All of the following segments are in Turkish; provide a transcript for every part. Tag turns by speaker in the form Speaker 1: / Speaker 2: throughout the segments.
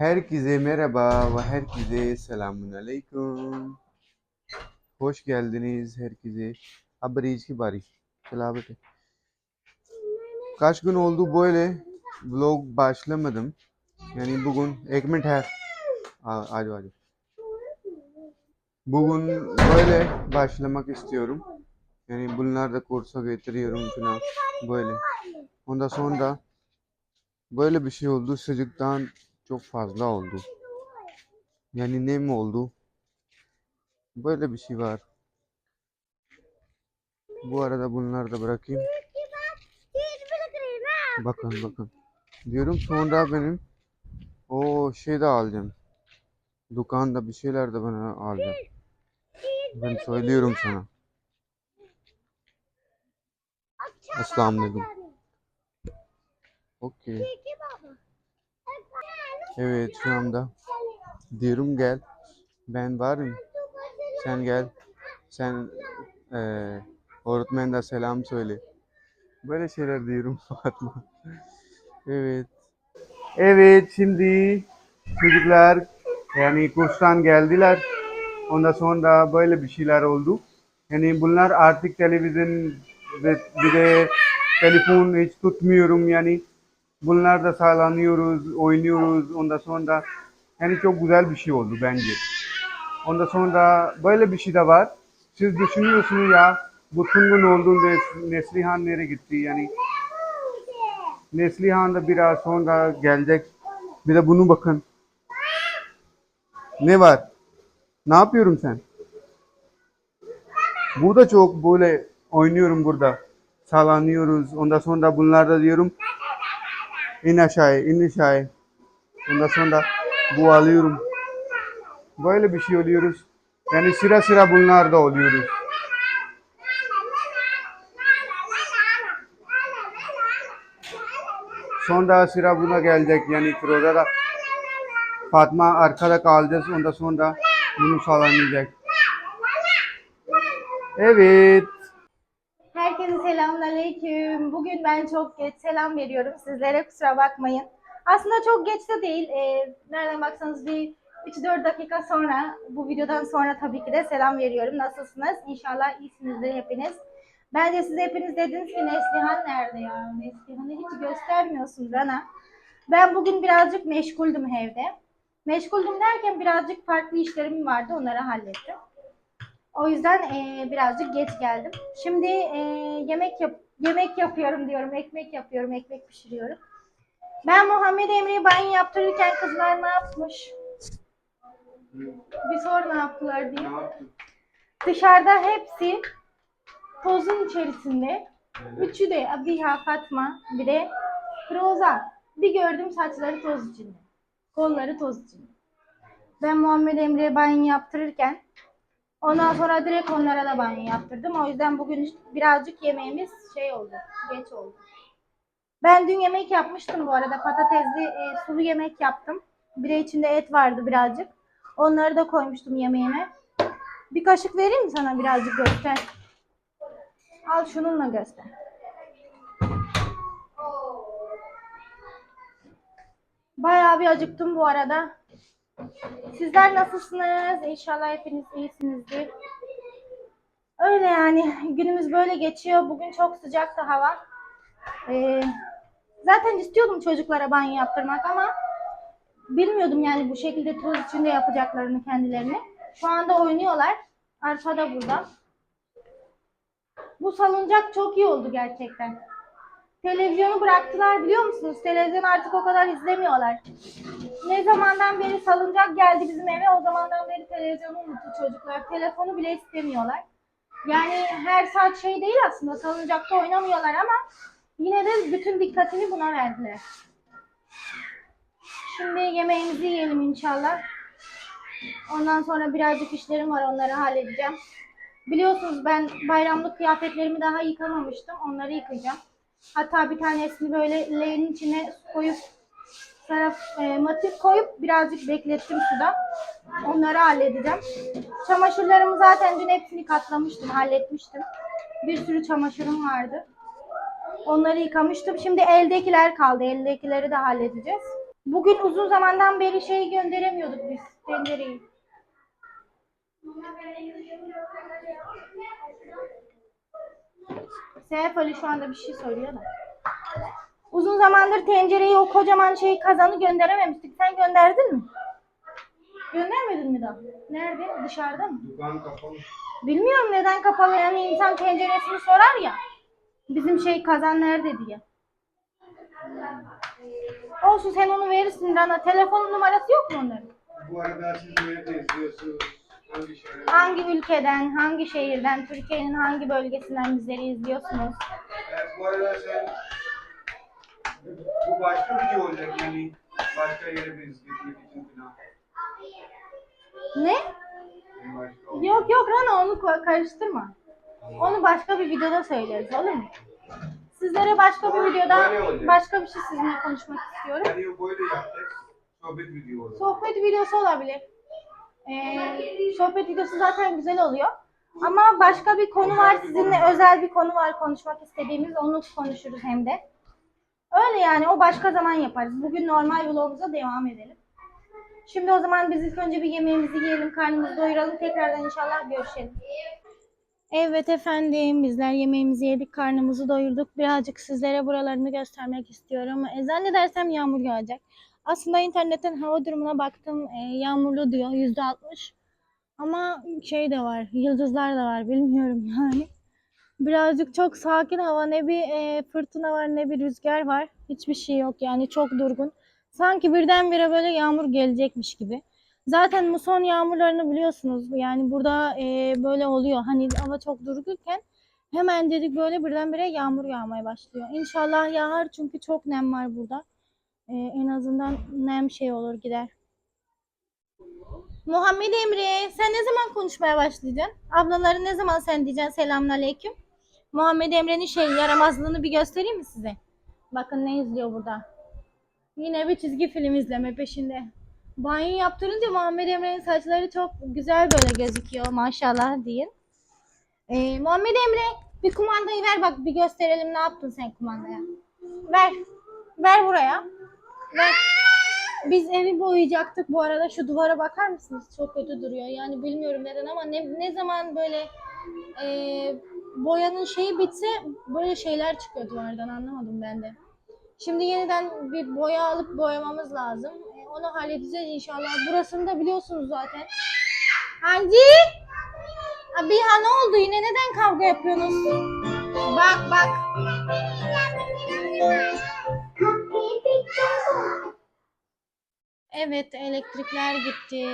Speaker 1: Herkese merhaba ve herkese selamun aleyküm. Hoş geldiniz herkese. Haberiz ki bari. Selam ete. Kaç gün oldu böyle vlog başlamadım. Yani bugün ek minute है. A- Alo alo. Bugün böyle başlamak istiyorum. Yani bunlar da kursa getiriyorum falan böyle. Ondan sonra böyle bir şey oldu. Sıcaktan çok fazla oldu. Yani ne mi oldu? Böyle bir şey var. Bu arada bunları da bırakayım. Bakın bakın. Diyorum sonra benim o şey de alacağım. Dükkanında bir şeyler de bana alacağım. Ben söylüyorum sana. Assalamu alaikum. Okey. Evet şu anda diyorum gel. Ben varım. Sen gel. Sen eee öğretmen de selam söyle. Böyle şeyler diyorum Fatma. Evet. Evet şimdi çocuklar yani kurstan geldiler. Ondan sonra böyle bir şeyler oldu. Yani bunlar artık televizyon ve bir de telefon hiç tutmuyorum yani. Bunlar da sağlanıyoruz, oynuyoruz. Ondan sonra yani çok güzel bir şey oldu bence. Ondan sonra böyle bir şey de var. Siz düşünüyorsunuz ya bütün gün olduğunda Neslihan nereye gitti yani. Neslihan da biraz sonra gelecek. Bir de bunu bakın. Ne var? Ne yapıyorum sen? Burada çok böyle oynuyorum burada. Sallanıyoruz. Ondan sonra bunlar da diyorum in aşağı, in aşağı. Ondan sonra bu alıyorum. Böyle bir şey oluyoruz. Yani sıra sıra bunlar da oluyoruz. Sonra sıra buna gelecek. Yani Firoza da Fatma arkada kalacağız. Ondan sonra bunu sağlanacak. Evet.
Speaker 2: Selamünaleyküm. Bugün ben çok geç selam veriyorum. Sizlere kusura bakmayın. Aslında çok geç de değil. Ee, nereden baksanız bir 3-4 dakika sonra bu videodan sonra tabii ki de selam veriyorum. Nasılsınız? İnşallah iyisinizdir hepiniz. Bence siz hepiniz dediniz ki Neslihan nerede ya? Neslihan'ı hiç göstermiyorsun Rana. Ben bugün birazcık meşguldüm evde. Meşguldüm derken birazcık farklı işlerim vardı. Onları hallettim. O yüzden eee, birazcık geç geldim. Şimdi eee, yemek yap yemek yapıyorum diyorum, ekmek yapıyorum, ekmek pişiriyorum. Ben Muhammed Emre'ye banyo yaptırırken kızlar ne yapmış? Bir sor ne yaptılar diye. Dışarıda hepsi tozun içerisinde. Üçü de Abiha, Fatma, bir de Roza. Bir gördüm saçları toz içinde. Kolları toz içinde. Ben Muhammed Emre'ye banyo yaptırırken Ondan sonra direkt onlara da banyo yaptırdım. O yüzden bugün birazcık yemeğimiz şey oldu. Geç oldu. Ben dün yemek yapmıştım bu arada. Patatesli e, sulu yemek yaptım. Bir de içinde et vardı birazcık. Onları da koymuştum yemeğime. Bir kaşık vereyim mi sana birazcık göster. Al şununla göster. Bayağı bir acıktım bu arada. Sizler nasılsınız? İnşallah hepiniz iyisinizdir. Öyle yani günümüz böyle geçiyor. Bugün çok sıcaktı hava. Ee, zaten istiyordum çocuklara banyo yaptırmak ama bilmiyordum yani bu şekilde toz içinde yapacaklarını kendilerini. Şu anda oynuyorlar. Arpa da burada. Bu salıncak çok iyi oldu gerçekten. Televizyonu bıraktılar biliyor musunuz? Televizyon artık o kadar izlemiyorlar. Ne zamandan beri salıncak geldi bizim eve o zamandan beri televizyonu unuttu çocuklar. Telefonu bile istemiyorlar. Yani her saat şey değil aslında salıncakta oynamıyorlar ama yine de bütün dikkatini buna verdiler. Şimdi yemeğimizi yiyelim inşallah. Ondan sonra birazcık işlerim var onları halledeceğim. Biliyorsunuz ben bayramlık kıyafetlerimi daha yıkamamıştım. Onları yıkayacağım. Hatta bir tanesini böyle leğenin içine koyup taraf e, matik koyup birazcık beklettim suda. Onları halledeceğim. Çamaşırlarımı zaten dün hepsini katlamıştım, halletmiştim. Bir sürü çamaşırım vardı. Onları yıkamıştım. Şimdi eldekiler kaldı. Eldekileri de halledeceğiz. Bugün uzun zamandan beri şey gönderemiyorduk biz tencereyi. Seyf Ali şu anda bir şey söylüyor da. Uzun zamandır tencereyi o kocaman şey kazanı gönderememiştik. Sen gönderdin mi? Göndermedin mi daha? Nerede? Dışarıda mı?
Speaker 1: Dukan kapalı.
Speaker 2: Bilmiyorum neden kapalı yani insan tenceresini sorar ya. Bizim şey kazan nerede diye. Olsun sen onu verirsin Rana. Telefonun numarası yok mu onların?
Speaker 1: Bu arada siz nerede izliyorsunuz? Hangi?
Speaker 2: Hangi ülkeden, hangi şehirden, Türkiye'nin hangi bölgesinden bizleri izliyorsunuz?
Speaker 1: Evet, bu arada sen bu başka video olacak yani başka yere biz gitmek için falan.
Speaker 2: Ne?
Speaker 1: Başka olacak.
Speaker 2: Yok yok Rana onu ko- karıştırma. Onu başka bir videoda söyleriz olur mu? Sizlere başka bir videoda
Speaker 1: olacak.
Speaker 2: başka bir şey sizinle konuşmak istiyorum.
Speaker 1: Yani böyle yapacak. Sohbet video olacak.
Speaker 2: Sohbet videosu olabilir. Ee, sohbet videosu zaten güzel oluyor. Ama başka bir konu var sizinle özel bir konu var konuşmak istediğimiz onu konuşuruz hem de. Öyle yani o başka zaman yaparız. Bugün normal vlogumuza devam edelim. Şimdi o zaman biz ilk önce bir yemeğimizi yiyelim, karnımızı doyuralım. Tekrardan inşallah görüşelim. Evet efendim, bizler yemeğimizi yedik, karnımızı doyurduk. Birazcık sizlere buralarını göstermek istiyorum. E, zannedersem yağmur yağacak. Aslında internetten hava durumuna baktım, e, yağmurlu diyor, yüzde altmış. Ama şey de var, yıldızlar da var, bilmiyorum yani. Birazcık çok sakin hava, ne bir e, fırtına var ne bir rüzgar var. Hiçbir şey yok yani çok durgun. Sanki birdenbire böyle yağmur gelecekmiş gibi. Zaten muson yağmurlarını biliyorsunuz. Yani burada e, böyle oluyor. Hani hava çok durgunken hemen dedik böyle birdenbire yağmur yağmaya başlıyor. İnşallah yağar çünkü çok nem var burada. E, en azından nem şey olur gider. Muhammed Emre sen ne zaman konuşmaya başlayacaksın? Ablaları ne zaman sen diyeceksin selamünaleyküm? Muhammed Emre'nin şey yaramazlığını bir göstereyim mi size? Bakın ne izliyor burada. Yine bir çizgi film izleme peşinde. Banyo yaptırınca Muhammed Emre'nin saçları çok güzel böyle gözüküyor maşallah deyin. Ee, Muhammed Emre bir kumandayı ver bak bir gösterelim ne yaptın sen kumandaya. Ver. Ver buraya. Ver. Biz evi boyayacaktık bu arada şu duvara bakar mısınız? Çok kötü duruyor. Yani bilmiyorum neden ama ne, ne zaman böyle e, boyanın şeyi bitse böyle şeyler çıkıyor duvardan anlamadım ben de. Şimdi yeniden bir boya alıp boyamamız lazım. E, Onu halledeceğiz inşallah. Burasını da biliyorsunuz zaten. Hangi? Abi ha ne oldu yine neden kavga yapıyorsunuz? Bak bak. Evet elektrikler gitti.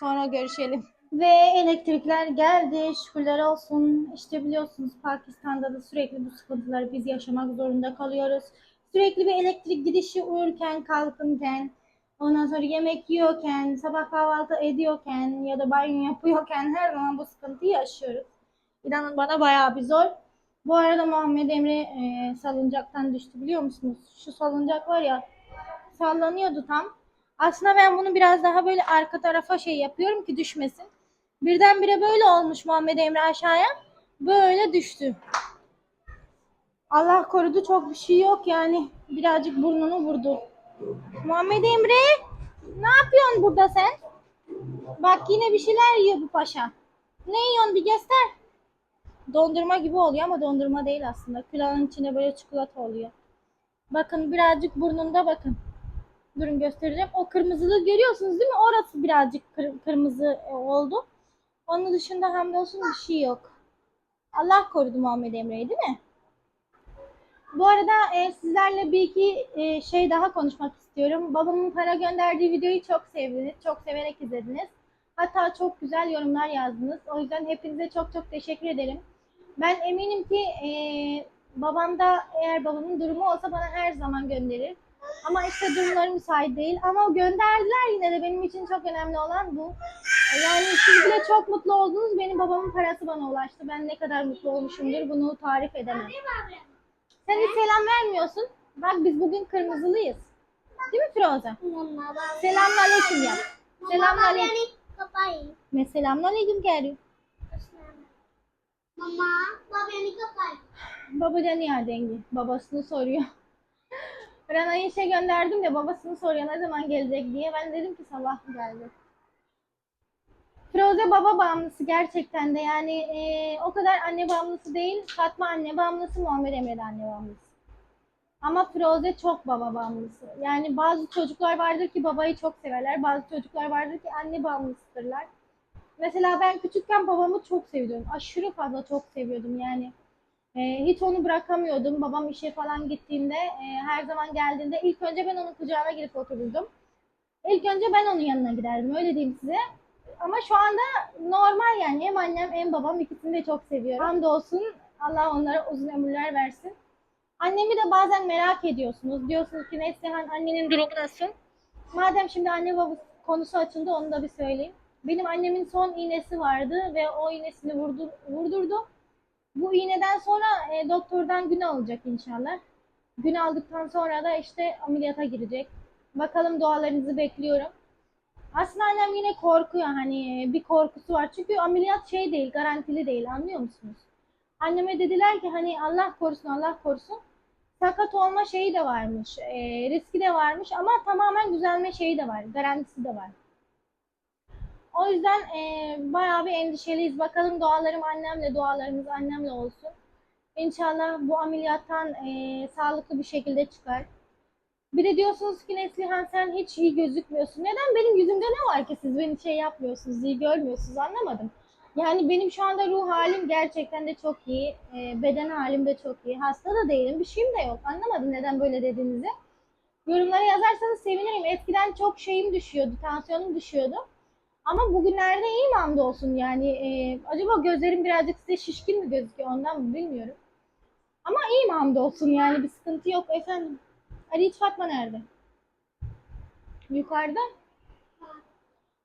Speaker 2: Sonra görüşelim. Ve elektrikler geldi. Şükürler olsun. İşte biliyorsunuz Pakistan'da da sürekli bu sıkıntıları biz yaşamak zorunda kalıyoruz. Sürekli bir elektrik gidişi uyurken, kalkınken, ondan sonra yemek yiyorken, sabah kahvaltı ediyorken ya da banyo yapıyorken her zaman bu sıkıntıyı yaşıyoruz. İnanın bana bayağı bir zor. Bu arada Muhammed Emre e, salıncaktan düştü biliyor musunuz? Şu salıncak var ya sallanıyordu tam. Aslında ben bunu biraz daha böyle arka tarafa şey yapıyorum ki düşmesin. Birdenbire böyle olmuş Muhammed Emre aşağıya. Böyle düştü. Allah korudu çok bir şey yok yani. Birazcık burnunu vurdu. Muhammed Emre ne yapıyorsun burada sen? Bak yine bir şeyler yiyor bu paşa. Ne yiyorsun bir göster. Dondurma gibi oluyor ama dondurma değil aslında. Külahın içine böyle çikolata oluyor. Bakın birazcık burnunda bakın. Durun göstereceğim. O kırmızılığı görüyorsunuz değil mi? Orası birazcık kır- kırmızı e, oldu. Onun dışında hamdolsun bir şey yok. Allah korudu Muhammed Emre'yi değil mi? Bu arada e, sizlerle bir iki e, şey daha konuşmak istiyorum. Babamın para gönderdiği videoyu çok sevdiniz. Çok severek izlediniz. Hatta çok güzel yorumlar yazdınız. O yüzden hepinize çok çok teşekkür ederim. Ben eminim ki e, babam eğer babamın durumu olsa bana her zaman gönderir. Ama işte durumları müsait değil. Ama gönderdiler yine de benim için çok önemli olan bu. Yani siz bile çok mutlu oldunuz. Benim babamın parası bana ulaştı. Ben ne kadar mutlu olmuşumdur bunu tarif edemem. Sen hiç selam vermiyorsun. Bak biz bugün kırmızılıyız. Değil mi Firoze? Selamun aleyküm yap. Selamun aleyküm.
Speaker 3: Kapain.
Speaker 2: Ve selamun aleyküm geliyor.
Speaker 3: Mama, babi ni kapain.
Speaker 2: Babacan nerede Babasını soruyor. Rana'yı işe gönderdim de babasını soruyor ne zaman gelecek diye. Ben dedim ki sabah geldi. Firuze baba bağımlısı gerçekten de yani e, o kadar anne bağımlısı değil. Fatma anne bağımlısı, Muhammed Emre de anne bağımlısı. Ama Firuze çok baba bağımlısı. Yani bazı çocuklar vardır ki babayı çok severler. Bazı çocuklar vardır ki anne bağımlısıdırlar. Mesela ben küçükken babamı çok seviyordum. Aşırı fazla çok seviyordum yani. E, hiç onu bırakamıyordum. Babam işe falan gittiğinde, e, her zaman geldiğinde ilk önce ben onun kucağına girip otururdum. İlk önce ben onun yanına giderdim. Öyle diyeyim size. Ama şu anda normal yani. Hem annem hem babam ikisini de çok seviyorum. Hamdolsun Allah onlara uzun ömürler versin. Annemi de bazen merak ediyorsunuz. Diyorsunuz ki Neslihan annenin durumu nasıl? Madem şimdi anne baba konusu açıldı onu da bir söyleyeyim. Benim annemin son iğnesi vardı ve o iğnesini vurdu, vurdurdu. Bu iğneden sonra e, doktordan gün alacak inşallah. Gün aldıktan sonra da işte ameliyata girecek. Bakalım dualarınızı bekliyorum. Aslında annem yine korkuyor hani e, bir korkusu var. Çünkü ameliyat şey değil, garantili değil anlıyor musunuz? Anneme dediler ki hani Allah korusun Allah korusun. Sakat olma şeyi de varmış, e, riski de varmış ama tamamen düzelme şeyi de var, garantisi de var. O yüzden e, bayağı bir endişeliyiz. Bakalım dualarım annemle, dualarımız annemle olsun. İnşallah bu ameliyattan e, sağlıklı bir şekilde çıkar. Bir de diyorsunuz ki Neslihan sen hiç iyi gözükmüyorsun. Neden benim yüzümde ne var ki siz beni şey yapmıyorsunuz, iyi görmüyorsunuz anlamadım. Yani benim şu anda ruh halim gerçekten de çok iyi. e, beden halim de çok iyi. Hasta da değilim, bir şeyim de yok. Anlamadım neden böyle dediğinizi. Yorumlara yazarsanız sevinirim. Eskiden çok şeyim düşüyordu, tansiyonum düşüyordu. Ama bugünlerde iyiyim hamdolsun yani. e, acaba gözlerim birazcık size şişkin mi gözüküyor ondan mı bilmiyorum. Ama iyiyim hamdolsun yani bir sıkıntı yok efendim. Ali hiç Fatma nerede? Yukarıda.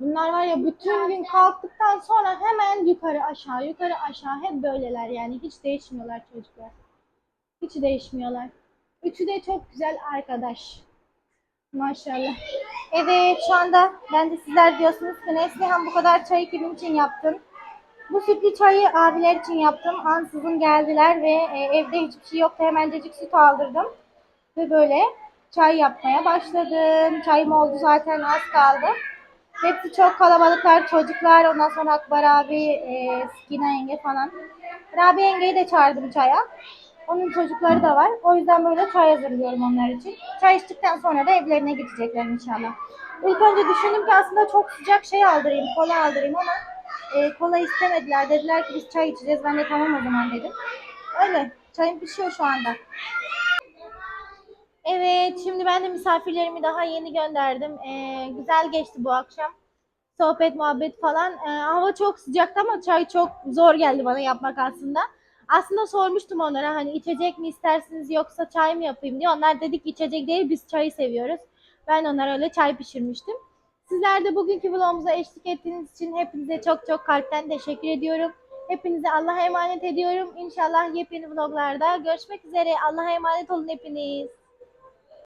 Speaker 2: Bunlar var ya bütün gün kalktıktan sonra hemen yukarı aşağı yukarı aşağı hep böyleler yani hiç değişmiyorlar çocuklar. Hiç değişmiyorlar. Üçü de çok güzel arkadaş. Maşallah. Evet şu anda ben de sizler diyorsunuz ki Neslihan bu kadar çayı kimin için yaptın? Bu sütlü çayı abiler için yaptım. Ansızın geldiler ve e, evde hiçbir şey yoktu. Hemencecik süt aldırdım. Ve böyle çay yapmaya başladım. Çayım oldu zaten az kaldı. Hepsi çok kalabalıklar. Çocuklar ondan sonra Akbar abi, e, Skina yenge falan. Rabi yengeyi de çağırdım çaya. Onun çocukları da var. O yüzden böyle çay hazırlıyorum onlar için. Çay içtikten sonra da evlerine gidecekler inşallah. İlk önce düşündüm ki aslında çok sıcak şey aldırayım, kola aldırayım ama e, kola istemediler. Dediler ki biz çay içeceğiz. Ben de tamam o zaman dedim. Öyle. Çayım pişiyor şu anda. Evet, şimdi ben de misafirlerimi daha yeni gönderdim. Ee, güzel geçti bu akşam. Sohbet, muhabbet falan. Ee, hava çok sıcaktı ama çay çok zor geldi bana yapmak aslında. Aslında sormuştum onlara hani içecek mi istersiniz yoksa çay mı yapayım diye. Onlar dedik içecek değil biz çayı seviyoruz. Ben onlara öyle çay pişirmiştim. Sizler de bugünkü vlogumuza eşlik ettiğiniz için hepinize çok çok kalpten teşekkür ediyorum. Hepinize Allah'a emanet ediyorum. İnşallah yepyeni vloglarda görüşmek üzere. Allah'a emanet olun hepiniz.